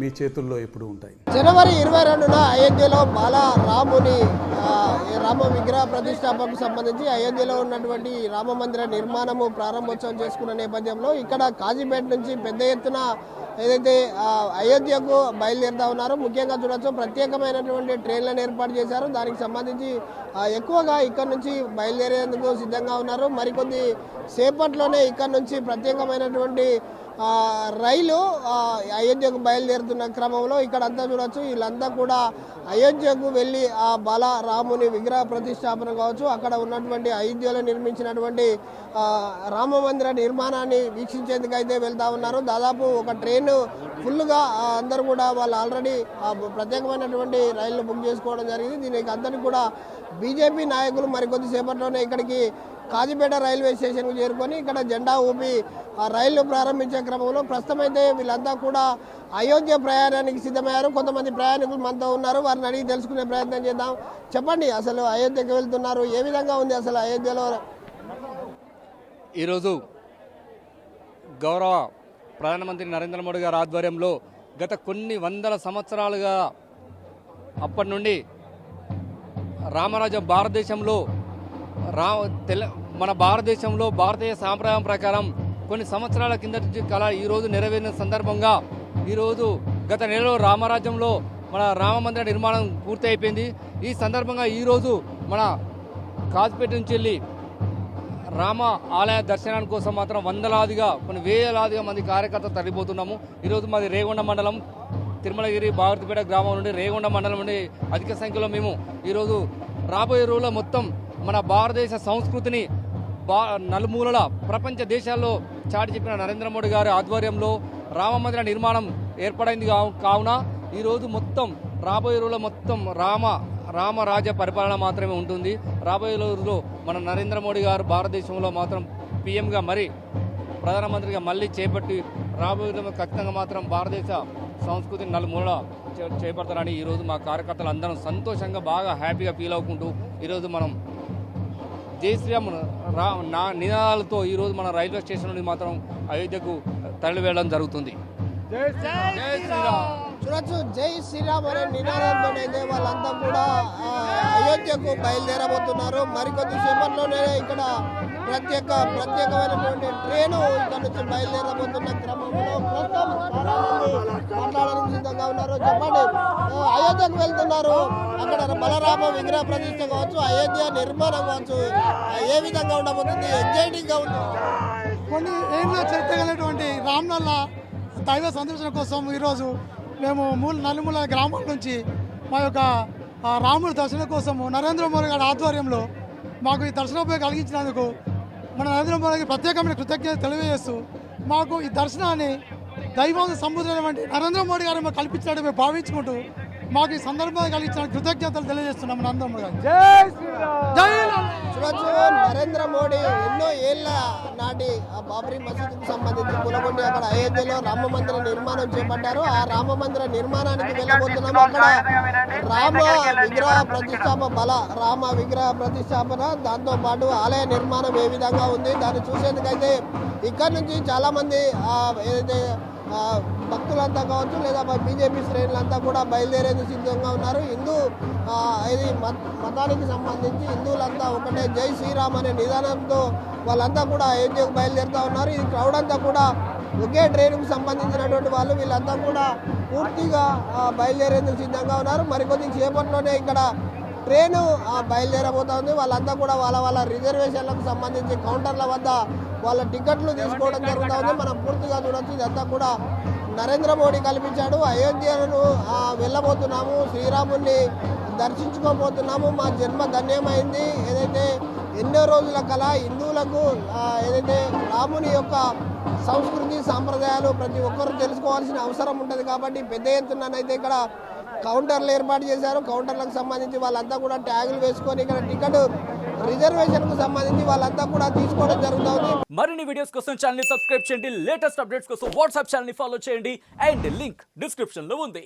మీ చేతుల్లో ఎప్పుడు ఉంటాయి. జనవరి ఇరవై రెండున అయోధ్యలో బాల రాముని రామ విగ్రహ ప్రతిష్టాపనకు సంబంధించి అయోధ్యలో ఉన్నటువంటి రామ మందిర నిర్మాణము ప్రారంభోత్సవం చేసుకున్న నేపథ్యంలో ఇక్కడ కాజీపేట నుంచి పెద్ద ఎత్తున ఏదైతే అయోధ్యకు బయలుదేరుతా ఉన్నారో ముఖ్యంగా చూడొచ్చు ప్రత్యేకమైనటువంటి ట్రైన్లను ఏర్పాటు చేశారు. దానికి సంబంధించి ఎక్కువగా ఇక్కడ నుంచి బయలుదేరేందుకు సిద్ధంగా ఉన్నారు. మరికొద్ది సేపట్లోనే ఇక్కడ నుంచి ప్రత్యేకమైనటువంటి రైలు అయోధ్యకు బయలుదేరుతున్న క్రమంలో ఇక్కడ అంతా చూడొచ్చు. వీళ్ళంతా కూడా అయోధ్యకు వెళ్ళి ఆ బలరాముని విగ్రహ ప్రతిష్టాపన కావచ్చు. అక్కడ ఉన్నటువంటి అయోధ్యలో నిర్మించినటువంటి రామ మందిర నిర్మాణాన్ని వీక్షించేందుకు అయితే వెళ్తా ఉన్నారు. దాదాపు ఒక ట్రైన్ ఫుల్గా అందరు అందరూ కూడా వాళ్ళు ఆల్రెడీ ప్రత్యేకమైనటువంటి రైళ్ళు బుక్ చేసుకోవడం జరిగింది. దీనికి అందరికీ కూడా బీజేపీ నాయకులు మరికొద్దిసేపట్లోనే ఇక్కడికి కాజీపేట రైల్వే స్టేషన్కు చేరుకొని ఇక్కడ జెండా ఊపి ఆ ప్రారంభించే క్రమంలో ప్రస్తుతమైతే వీళ్ళంతా కూడా అయోధ్య ప్రయాణానికి సిద్ధమయ్యారు. కొంతమంది ప్రయాణికులు మనతో ఉన్నారు. వారిని అడిగి తెలుసుకునే ప్రయత్నం చేద్దాం. చెప్పండి అసలు అయోధ్యకు వెళ్తున్నారు. ఏ విధంగా ఉంది అసలు అయోధ్యలో? ఈరోజు గౌరవ ప్రధానమంత్రి నరేంద్ర మోడీ గారి ఆధ్వర్యంలో గత కొన్ని వందల సంవత్సరాలుగా అప్పటి నుండి రామరాజ భారతదేశంలో రా తెల మన భారతదేశంలో భారతీయ సాంప్రదాయం ప్రకారం కొన్ని సంవత్సరాల కిందటి నుంచి కళ ఈరోజు నెరవేరిన సందర్భంగా ఈరోజు గత నెలలో రామరాజ్యంలో మన రామ మందిర నిర్మాణం పూర్తి అయిపోయింది. ఈ సందర్భంగా ఈరోజు మన కాజ్పేట నుంచి వెళ్ళి రామ ఆలయ దర్శనానికి కోసం మాత్రం వందలాదిగా కొన్ని వేలాదిగా మంది కార్యకర్తలు తరలిపోతున్నాము. ఈరోజు మాది రేగొండ మండలం. తిరుమలగిరి భారతిపేట గ్రామం నుండి రేగొండ మండలం నుండి అధిక సంఖ్యలో మేము ఈరోజు రాబోయే రోజుల్లో మొత్తం మన భారతదేశ సంస్కృతిని బా నలుమూలల ప్రపంచ దేశాల్లో చాటి చెప్పిన నరేంద్ర మోడీ గారి ఆధ్వర్యంలో రామ మందిర నిర్మాణం ఏర్పడైంది కావు- కావున ఈరోజు మొత్తం రాబోయే రోజుల్లో మొత్తం రామ రామరాజ్య పరిపాలన మాత్రమే ఉంటుంది. రాబోయే రోజుల్లో మన నరేంద్ర మోడీ గారు భారతదేశంలో మాత్రం పీఎంగా మరి ప్రధానమంత్రిగా మళ్ళీ చేపట్టి రాబోయే రోజుల్లో ఖచ్చితంగా మాత్రం భారతదేశ సంస్కృతిని నలుమూల చే- చేపడతారని ఈరోజు మా కార్యకర్తలు అందరం సంతోషంగా బాగా హ్యాపీగా ఫీల్ అవుకుంటూ ఈరోజు మనం జై శ్రీరామ్ రా నా నినాదాలతో ఈరోజు మన రైల్వే స్టేషన్ నుండి మాత్రం అయోధ్యకు తరలి వెళ్ళడం జరుగుతుంది. జై శ్రీరామ్. చూడొచ్చు జై శ్రీరామ్ అనే నినాదంతో అయితే వాళ్ళంతా కూడా అయోధ్యకు బయలుదేరబోతున్నారు. మరికొద్ది సేపట్లోనే ఇక్కడ ప్రత్యేక ప్రత్యేకమైనటువంటి ట్రైను ఇక్కడ నుంచి బయలుదేరబోతున్న క్రమంలో ప్రస్తుతం మాట్లాడడానికి సిద్ధంగా ఉన్నారు. చెప్పండి. అయోధ్యకు వెళ్తున్నారు. అక్కడ బలరామ విగ్రహ ప్రతిష్ట కావచ్చు అయోధ్య నిర్మాణం కావచ్చు ఏ విధంగా ఉండబోతుంది ఎగ్జైటింగ్గా ఉంది? కొన్ని ఏళ్ళ చరిత్ర కలిగినటువంటి రామ్నల్ల దైవ సందర్శన కోసం ఈరోజు మేము మూల నలుమూల గ్రామం నుంచి మా యొక్క రాముడి దర్శనం కోసము నరేంద్ర మోడీ గారి ఆధ్వర్యంలో మాకు ఈ దర్శనోపయోగం కలిగించినందుకు మన నరేంద్ర మోడీకి ప్రత్యేకమైన కృతజ్ఞత తెలియజేస్తూ మాకు ఈ దర్శనాన్ని దైవం సంబుద్ధమైనటువంటి నరేంద్ర మోడీ గారు మాకు కల్పించాడని మేము భావించుకుంటూ మాకు ఈ సందర్భంగా కలిగించిన కృతజ్ఞతలు తెలియజేస్తున్నాం నరేంద్ర మోడీ గారు నరేంద్ర మోడీ ఎన్నో ఏళ్ళ నాటి ఆ మసీదుకు సంబంధించి పులగొండి అక్కడ అయోధ్యలో రామ మందిర నిర్మాణం చేపట్టారు. ఆ రామ మందిర నిర్మాణానికి వెళ్ళబోతున్నాము అక్కడ రామ విగ్రహ ప్రతిష్టాపన బల రామ విగ్రహ ప్రతిష్టాపన దాంతో పాటు ఆలయ నిర్మాణం ఏ విధంగా ఉంది దాన్ని చూసేందుకైతే ఇక్కడ నుంచి చాలా మంది ఆ, ఏదైతే ఆ, భక్తులంతా కావచ్చు లేదా బీజేపీ శ్రేణులంతా కూడా బయలుదేరేందుకు సిద్ధంగా ఉన్నారు. హిందూ ఆ, ఇది మత- మతానికి సంబంధించి హిందువులంతా ఒకటే జై శ్రీరామ్ అనే నిదానంతో వాళ్ళంతా కూడా అయోధ్యకు బయలుదేరుతా ఉన్నారు. ఈ క్రౌడ్ అంతా కూడా ఒకే ట్రైన్కు సంబంధించినటువంటి వాళ్ళు వీళ్ళంతా కూడా పూర్తిగా బయలుదేరేందుకు సిద్ధంగా ఉన్నారు. మరికొద్ది సేపట్లోనే ఇక్కడ ట్రైన్ బయలుదేరబోతోంది. వాళ్ళంతా కూడా వాళ్ళ వాళ్ళ రిజర్వేషన్లకు సంబంధించి కౌంటర్ల వద్ద వాళ్ళ టికెట్లు తీసుకోవడం జరుగుతూ ఉంది. మనం పూర్తిగా చూడొచ్చు. ఇదంతా కూడా నరేంద్ర మోడీ కల్పించాడు. అయోధ్యను వెళ్ళబోతున్నాము. శ్రీరాముని దర్శించుకోబోతున్నాము. మా జన్మ ధన్యమైంది. ఏదైతే ఎన్నో రోజుల కళ హిందువులకు ఏదైతే రాముని యొక్క సంస్కృతి సాంప్రదాయాలు ప్రతి ఒక్కరూ తెలుసుకోవాల్సిన అవసరం ఉంటుంది కాబట్టి పెద్ద ఎత్తునైతే ఇక్కడ కౌంటర్లు ఏర్పాటు చేశారు. కౌంటర్లకు సంబంధించి వాళ్ళంతా కూడా ట్యాగులు వేసుకొని ఇక్కడ టికెట్ రిజర్వేషన్కు సంబంధించి వాళ్ళంతా కూడా తీసుకోవడం జరుగుతుంది. మరిన్ని వీడియోస్ కోసం ఛానల్ సబ్స్క్రైబ్ చేయండి. లేటెస్ట్ అప్డేట్స్ కోసం వాట్సాప్ ఛానల్ ఫాలో చేయండి. అండ్ లింక్ డిస్క్రిప్షన్లో ఉంది.